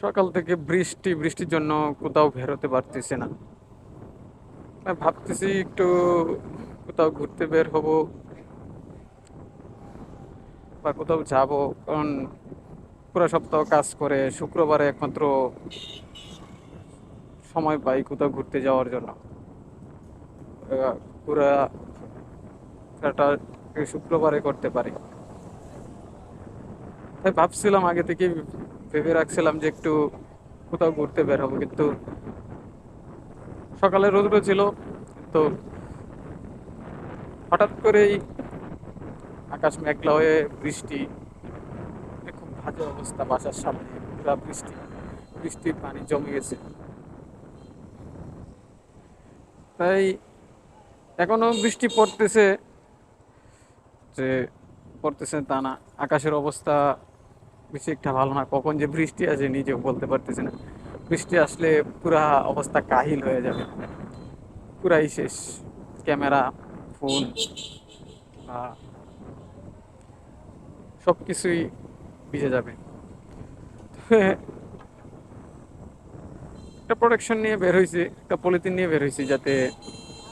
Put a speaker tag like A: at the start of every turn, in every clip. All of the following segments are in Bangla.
A: সকাল থেকে বৃষ্টি বৃষ্টির জন্য কোথাও বেরোতে পারতেছে না। ভাবতেছি একটু কোথাও ঘুরতে বের হব বা কোথাও যাব কারণ পুরো সপ্তাহ কাজ করে শুক্রবারে একমাত্র সময় পাই কোথাও ঘুরতে যাওয়ার জন্য। আহ, পুরা এটা শুক্রবারে করতে পারি। তাই ভাবছিলাম আগে থেকে ভেবে রাখছিলাম যে একটু কোথাও ঘুরতে বের হব, কিন্তু সকালে রোদ্র ছিল তো হঠাৎ করেই আকাশ মেঘলা হয়ে বৃষ্টি মানে খুব বাজে অবস্থা বাসার সামনে, পুরা বৃষ্টি, বৃষ্টির পানি জমে গেছে। তাই এখনও বৃষ্টি পড়তেছে, যে পড়তেছে তা না, আকাশের অবস্থা বেশি একটা ভালো না। কখন যে বৃষ্টি আসে নিজেও বলতে পারতেছি না। বৃষ্টি আসলে পুরা অবস্থা কাহিল হয়ে যাবে। পুরাই শেষ। ক্যামেরা, ফোন সব কিছুই ভিজে যাবে। একটা প্রোটেকশন নিয়ে বের হয়েছি একটা পলিথিন নিয়ে বের হয়েছি যাতে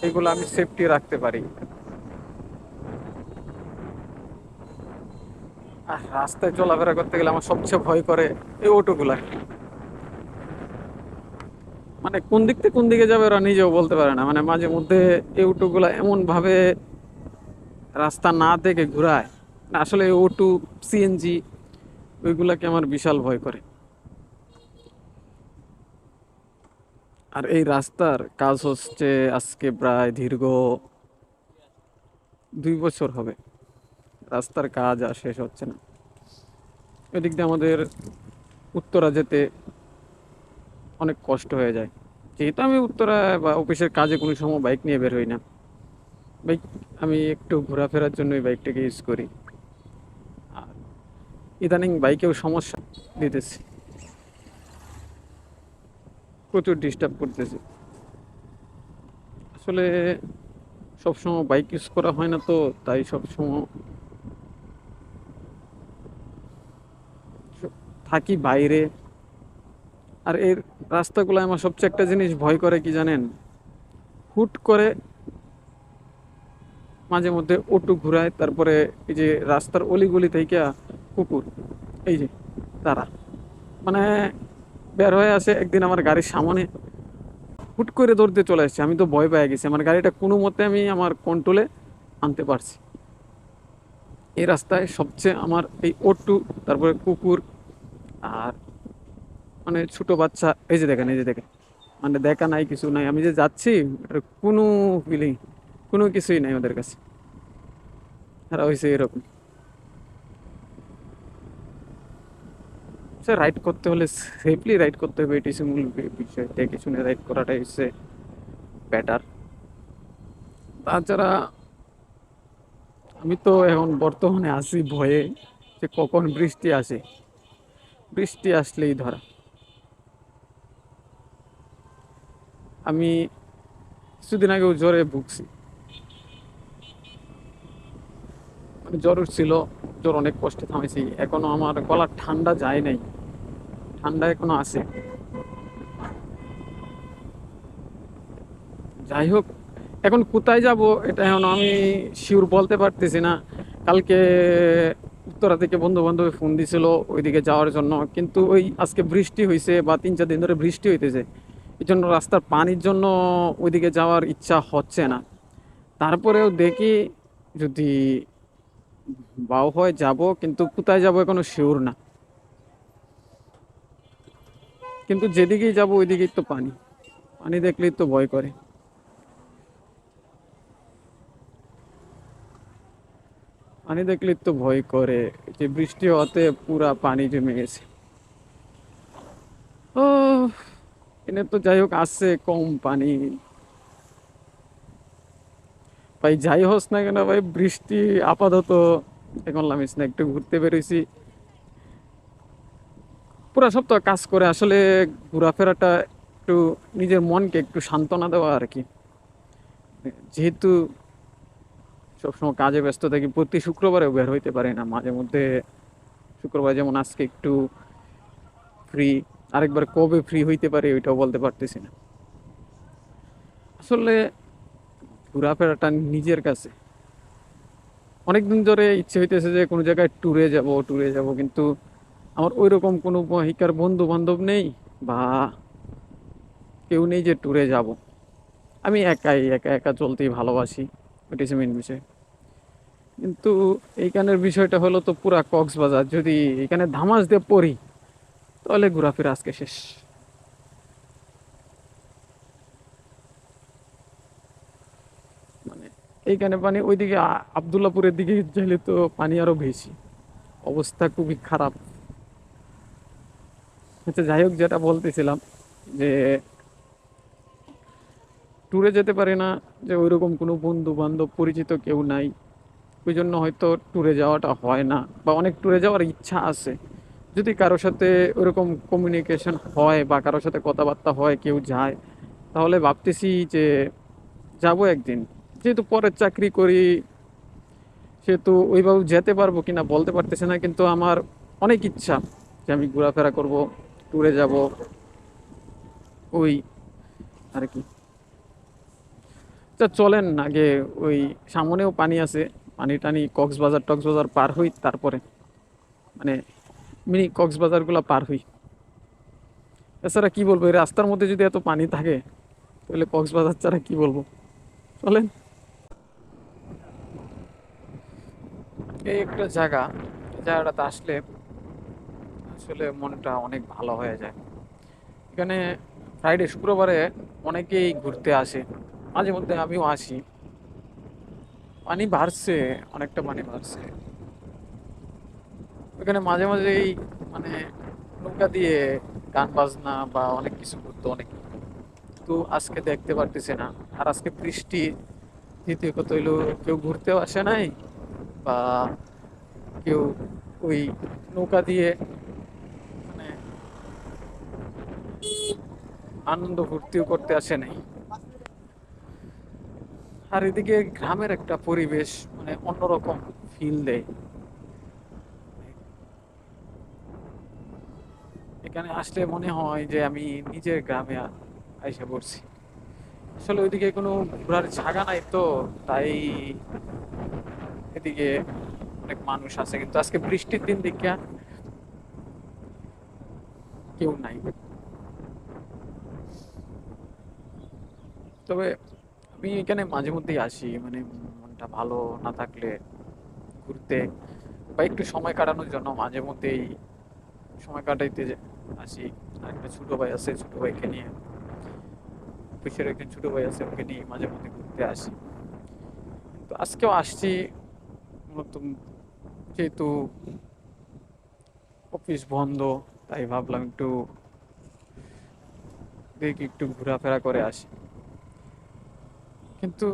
A: এগুলো আমি সেফটি রাখতে পারি। আর রাস্তায় চলাফেরা করতে গেলে আমার সবচেয়ে ভয় করে এই অটোগুলা। মানে কোন দিক থেকে কোন দিকে যাবে ওরা নিজেও বলতে পারে না। মানে মাঝে মধ্যে এই অটোগুলা এমন ভাবে রাস্তা না দেখে ঘুরায়। আসলে অটো সিএনজি ওইগুলাকে আমার বিশাল ভয় করে। আর এই রাস্তার কাজ হচ্ছে আজকে প্রায় দীর্ঘ দুই বছর হবে। রাস্তার কাজ আর শেষ হচ্ছে না। এদিক দিয়ে আমাদের উত্তরা যেতে অনেক কষ্ট হয়ে যায়। যেহেতু আমি উত্তরা বা অফিসের কাজে কোনো সময় বাইক নিয়ে বের হই না। বাইক আমি একটু ঘোরাফেরার জন্য এই বাইকটাকে ইউজ করি। আর ইদানিং বাইকেও সমস্যা দিতেছে। প্রচুর ডিস্টার্ব করতেছে। আসলে সবসময় বাইক ইউজ করা হয় না তো, তাই সবসময় থাকি বাইরে। আর এর রাস্তাগুলো আমার সবচেয়ে একটা জিনিস ভয় করে কি জানেন? হুট করে মাঝে মধ্যে অটো ঘুরায়, তারপরে এই যে রাস্তার অলিগলি থেকে কুকুর, এই যে তারা। মানে বের হয়ে আসে একদিন আমার গাড়ির সামনে, হুট করে দৌড়তে চলে আসছে। আমি তো ভয় পেয়ে গেছি, আমার গাড়িটা কোনো মতে আমি আমার কন্ট্রোলে আনতে পারছি। এই রাস্তায় সবচেয়ে আমার এই অটু, তারপরে কুকুর আর মানে ছোট বাচ্চা, এই যে দেখেন, এই যে দেখেন। মানে দেখা নাই, কিছু নাই। আমি যে যাচ্ছি কোনো ফিলিং কোনো কিছুই নাই ওদের কাছে। আর হয়েছে এরকম। সে রাইড করতে হলে সেফলি রাইড করতে হবে এটি মূল বিষয় দেখে শুনে রাইড করাটাই হচ্ছে বেটার তাছাড়া আমি তো এখন বর্তমানে আছি ভয়ে যে কখন বৃষ্টি আসে। বৃষ্টি আসলেই ধরা। আমি কিছুদিন আগেও জ্বরে ভুগছি। মানে জ্বর উঠছিল, জ্বর অনেক কষ্টে থামেছি। এখনও আমার গলা ঠান্ডা যায় নাই। ঠান্ডা এখনও আছে। যাই হোক, এখন কোথায় যাব এটা এখন আমি শিওর বলতে পারতেছি না। কালকে উত্তরা থেকে বন্ধু বান্ধব ফোন দিছিল ওইদিকে যাওয়ার জন্য। কিন্তু ওই আজকে বৃষ্টি হয়েছে বা তিন চার দিন ধরে বৃষ্টি হইতেছে। এই জন্য রাস্তার পানির জন্য ওইদিকে যাওয়ার ইচ্ছা হচ্ছে না। তারপরেও দেখি যদি বাও হয় যাব, কিন্তু কোথায় যাব এখনও শিওর না। কিন্তু যেদিকেই যাব ওইদিকেই তো পানি। পানি দেখলেই তো ভয় করে। পানি দেখলে তো ভয় করে, যে বৃষ্টি হতে পুরা পানি জমে গেছে। ও, এনে তো যাই হোক আসছে কম পানি। ভাই, যাই হোস না কেন ভাই, বৃষ্টি আপাতত এখন নামিস না, একটু ঘুরতে বেরোইছি। পুরা সপ্তাহ কাজ করে, আসলে ঘোরাফেরাটা একটু নিজের মনকে একটু সান্ত্বনা দেওয়া আর কি। যেহেতু সবসময় কাজে ব্যস্ত থাকি, প্রতি শুক্রবারেও বের হইতে পারি না। মাঝে মধ্যে শুক্রবার যেমন আজকে একটু ফ্রি আরেকবার কবে ফ্রি হইতে পারি ওইটাও বলতে পারতেছি না। আসলে ঘোরাফেরাটা নিজের কাছে। অনেকদিন ধরে ইচ্ছে হইতেছে যে কোনো জায়গায় ট্যুরে যাব ট্যুরে যাব, কিন্তু আমার ওই রকম কোনো মহিকার বন্ধু বান্ধব নেই বা কেউ নেই যে ট্যুরে যাব। আমি একাই, একা একা চলতেই ভালোবাসি। ওইটা হচ্ছে বিষয় কিন্তু এইখানের বিষয়টা হলো তো পুরা কক্সবাজার। যদি এখানে ধামাস দিয়ে পড়ি, তাহলে ঘোরাফেরা আজকে শেষ। মানে এইখানে পানি, ওইদিকে আবদুল্লাপুরের দিকে গেলে তো পানি আরও বেশি। অবস্থা খুবই খারাপ। আচ্ছা যাই হোক, যেটা বলতেছিলাম যে ট্যুরে যেতে পারি না, যে ওইরকম কোনো বন্ধু বান্ধব পরিচিত কেউ নাই। ওই জন্য হয়তো ট্যুরে যাওয়াটা হয় না, বা অনেক ট্যুরে যাওয়ার ইচ্ছা আছে। যদি কারোর সাথে ওরকম কমিউনিকেশন হয়, বা কারোর সাথে কথাবার্তা হয়, কেউ যায়, তাহলে ভাবতেছি যে যাব একদিন। যেহেতু পরের চাকরি করি, সেহেতু ওইভাবে যেতে পারব কিনা বলতে পারতেছে না, কিন্তু আমার অনেক ইচ্ছা যে আমি ঘোরাফেরা করব ট্যুরে যাব। ওই, আর কি। তা চলেন আগে ওই সামনেও পানি আছে, পানি টানি কক্সবাজার টক্সবাজার পার হই তারপরে। মানে মিনি কক্সবাজারগুলো পার হই। এছাড়া কি বলব, এই রাস্তার মধ্যে যদি এত পানি থাকে, তাহলে কক্সবাজার ছাড়া কি বলব? চলেন। এই একটা জায়গা জায়গাটাতে আসলে আসলে মনটা অনেক ভালো হয়ে যায়। এখানে ফ্রাইডে শুক্রবারে অনেকেই ঘুরতে আসে। মাঝে মধ্যে আমিও আসি। পানি বাড়ছে, অনেকটা পানি বাড়ছে। ওখানে মাঝে মাঝেই মানে নৌকা দিয়ে গান বাজনা বা অনেক কিছু করতো অনেক। তো আজকে দেখতে পারতেছে না। আর আজকে বৃষ্টি, দ্বিতীয় কথা হইল কেউ ঘুরতেও আসে নাই বা কেউ ওই নৌকা দিয়ে মানে আনন্দ ফুর্তিও করতে আসে নাই। আর এদিকে গ্রামের একটা পরিবেশ মানে অন্যরকম ফিল দেয়। এখানে আসলে মনে হয় যে আমি নিজের গ্রামে আইসা পড়ছি। আসলে ওইদিকে কোনো ঘোরার জায়গা নাই তো, তাই এদিকে অনেক মানুষ আছে, কিন্তু আজকে বৃষ্টির দিন দেখিয়া কেউ নাই। তবে আমি এখানে মাঝে মধ্যেই আসি মানে মনটা ভালো না থাকলে ঘুরতে বা একটু সময় কাটানোর জন্য মাঝে মধ্যেই সময় কাটাইতে আসি। আর একটা ছোট ভাই আছে, ছোট ভাইকে নিয়ে। অফিসের একজন ছোট ভাই আছে, ওকে নিয়ে মাঝে মধ্যে ঘুরতে আসি। তো আজকেও আসছি, মূলত যেহেতু অফিস বন্ধ, তাই ভাবলাম একটু দেখি একটু ঘোরাফেরা করে আসি। কিন্তু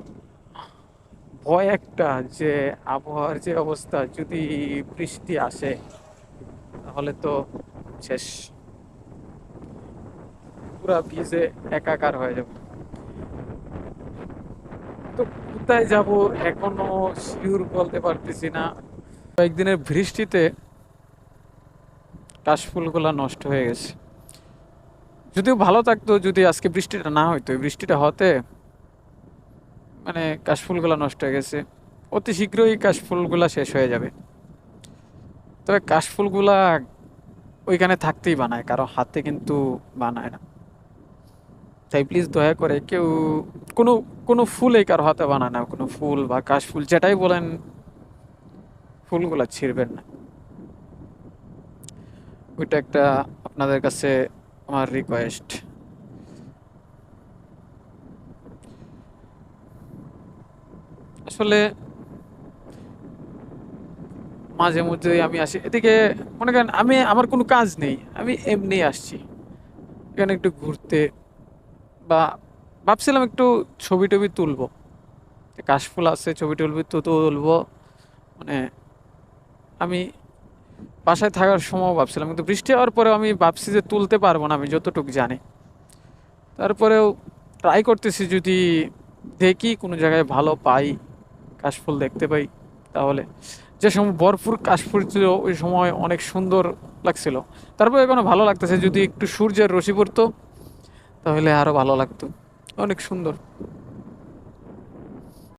A: ভয় একটা যে আবহাওয়ার যে অবস্থা, যদি বৃষ্টি আসে, তাহলে তো শেষ। পুরা ভিজে একাকার হয়ে যাবে। তো কোথায় যাব এখনও শিওর বলতে পারতেছি না। কয়েকদিনের বৃষ্টিতে কাশফুলগুলা নষ্ট হয়ে গেছে। যদিও ভালো থাকতো, যদি আজকে বৃষ্টিটা না হইতো। বৃষ্টিটা হতে মানে কাশফুলগুলা নষ্ট হয়ে গেছে। অতি শীঘ্রই কাশফুলগুলা শেষ হয়ে যাবে। তবে কাশফুলগুলা ওইখানে থাকতেই বানায়, কারও হাতে কিন্তু বানায় না। তাই প্লিজ দয়া করে কেউ কোনো কোনো ফুলই কারও হাতে বানায় না। কোনো ফুল বা কাশফুল যেটাই বলেন, ফুলগুলা ছিঁড়বেন না। ওইটা একটা আপনাদের কাছে আমার রিকোয়েস্ট আসলে মাঝে মধ্যে আমি আসি। এদিকে মনে করেন আমি, আমার কোনো কাজ নেই। আমি এমনি আসছি। এখানে একটু ঘুরতে বা ভাবছিলাম একটু ছবি টবি তুলবো। কাশফুল আছে, ছবি টবি তো তুলবো। মানে আমি বাসায় থাকার সময় ভাবছিলাম, কিন্তু বৃষ্টি হওয়ার পরেও আমি ভাবছি যে তুলতে পারব না, আমি যতটুকু জানি। তারপরেও ট্রাই করতেছি যদি দেখি কোনো জায়গায় ভালো পাই। কাশফুল দেখতে পাই তাহলে। যে সময় ভরপুর কাশফুল ছিল ওই সময় অনেক সুন্দর লাগছিল। তারপর এখনও ভালো লাগতেছে, যদি একটু সূর্যের রশি পড়তো তাহলে আরও ভালো লাগতো। অনেক সুন্দর।